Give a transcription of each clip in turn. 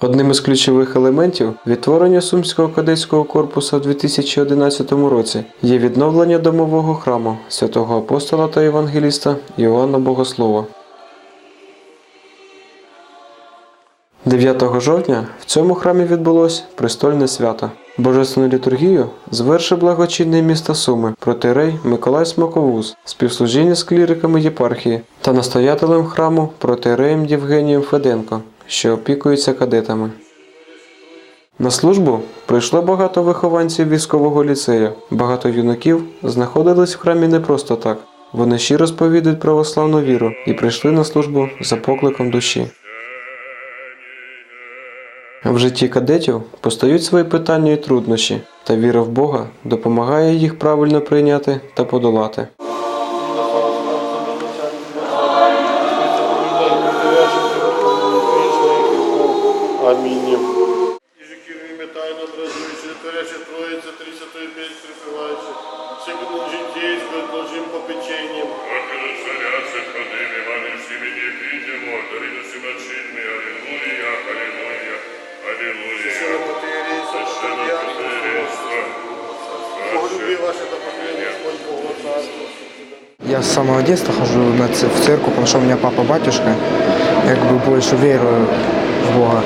Одним із ключових елементів відтворення Сумського кадетського корпусу в 2011 році є відновлення домового храму святого апостола та євангеліста Іоанна Богослова. 9 жовтня в цьому храмі відбулось престольне свято. Божественну літургію звершив благочинний міста Суми протирей Миколай Смаковуз, співслужіння з кліриками єпархії та настоятелем храму протиреєм Євгенієм Феденко, що опікується кадетами. На службу прийшло багато вихованців військового ліцею. Багато юнаків знаходились в храмі не просто так. Вони щиро сповідують православну віру і прийшли на службу за покликом душі. В житті кадетів постають свої питання і труднощі, та віра в Бога допомагає їх правильно прийняти та подолати. Всякому житейською должим попеченням. Господи, царя сохраним, Иваном семени видимо, дарину симочинный, Аллилуйя, Аллилуйя, Аллилуйя. Священнопатріарійство, Священнопатріарійство, Поголюби ваше допомогання, Господь царство. Я с самого детства хожу на ц- в церковь, потому что у меня папа батюшка. Я как бы больше верую в Бога.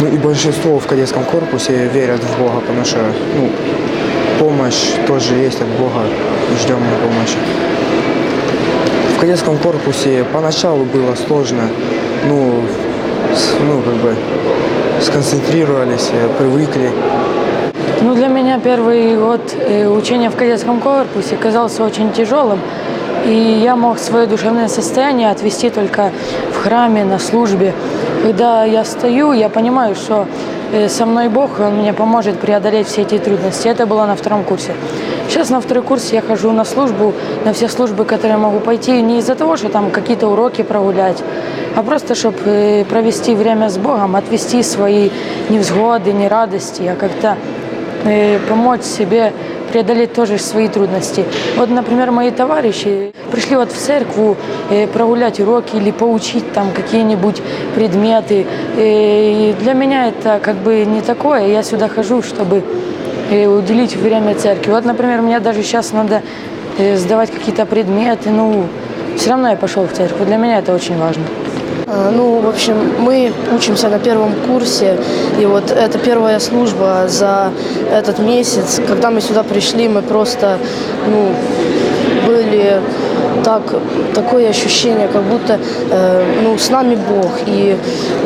Ну и большинство в кадетском корпусе верят в Бога, потому что ну, помощь тоже есть от Бога ждем мы помощи. В кадетском корпусе поначалу было сложно, ну, ну как бы сконцентрировались, э, привыкли. Ну, для меня первый год э, учения в кадетском корпусе казался очень тяжелым. И я мог свое душевное состояние отвести только в храме, на службе. Когда я стою, я понимаю, что со мной Бог, Он мне поможет преодолеть все эти трудности. Это было на втором курсе. Сейчас на второй курс я хожу на службу, на все службы, которые я могу пойти, не из-за того, что там какие-то уроки прогулять, а просто, чтобы провести время с Богом, отвести свои невзгоды, нерадости, а как-то э, помочь себе преодолеть тоже свои трудности. Вот, например, мои товарищи пришли вот в церкву э, прогулять уроки или поучить там какие-нибудь предметы. Э, И для меня это как бы не такое. Я сюда хожу, чтобы э, уделить время церкви. Вот, например, мне даже сейчас надо сдавать какие-то предметы. Ну, все равно я пошел в церковь. Для меня это очень важно. А, Ну, в общем, мы учимся на первом курсе, и вот это первая служба за этот месяц. Когда мы сюда пришли, мы просто, ну, были так, такое ощущение, как будто, э, ну, с нами Бог, и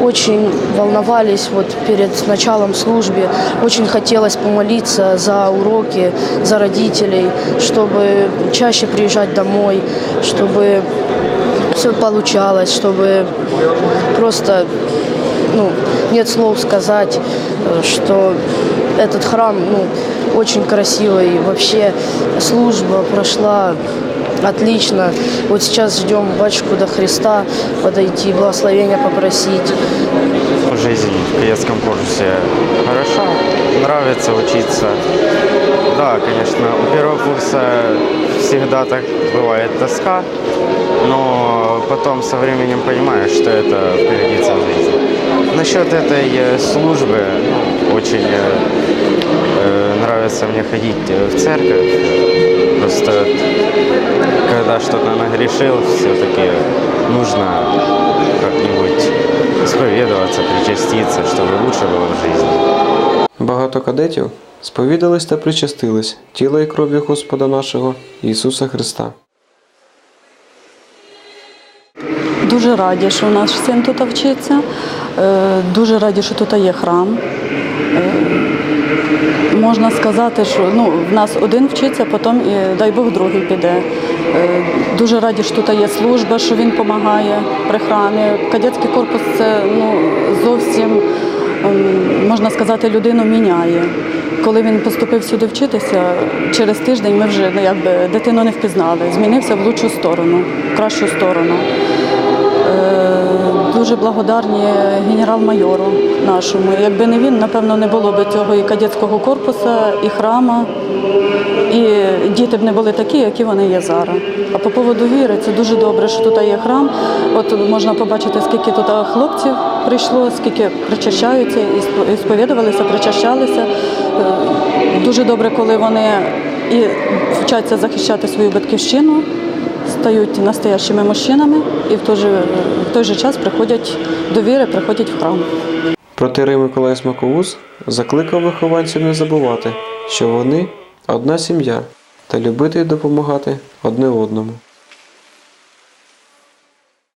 очень волновались вот перед началом службы, очень хотелось помолиться за уроки, за родителей, чтобы чаще приезжать домой, чтобы все получалось, чтобы просто, ну, нет слов сказать, э, что этот храм, ну, очень красивый, вообще служба прошла отлично. Вот сейчас ждем батюшку до Христа подойти, благословения попросить. Жизнь в кадетском корпусе хороша, нравится учиться. Да, конечно, у первого курса всегда так бывает тоска, но потом со временем понимаешь, что это пригодится в жизни. Насчет этой э, службы, ну, очень э, э, нравится мне ходить э, в церковь. Просто когда что-то нагрешил, все-таки нужно как-нибудь исповедоваться, причаститься, чтобы лучше было в жизни. Багато кадетів сповідались та причастились тіла і кров'ю Господа нашого Ісуса Христа. Дуже раді, що наш син тут вчиться. Е, Дуже раді, що тут є храм. Е, Можна сказати, що ну, в нас один вчиться, потім, і, дай Бог, другий піде. Е, Дуже раді, що тут є служба, що він допомагає при храмі. Кадетський корпус це ну, зовсім, ем, можна сказати, людину міняє. Коли він поступив сюди вчитися, через тиждень ми вже ну, якби, дитину не впізнали. Змінився в лучшу сторону, в кращу сторону. Е, дуже благодарні генерал-майору нашому. Якби не він, напевно, не було б цього і кадетського корпусу, і храма, і діти б не були такі, які вони є зараз. А по поводу віри, це дуже добре, що тут є храм. От можна побачити, скільки тут хлопців прийшло, скільки причащаються, і сповідувалися, причащалися. Е, Дуже добре, коли вони і вчаться захищати свою батьківщину, стають настоящими мужчинами і в той же, в той же час приходять до віри, приходять в храм. Протирий Миколай Смаковус закликав вихованців не забувати, що вони одна сім'я та любити і допомагати одне одному.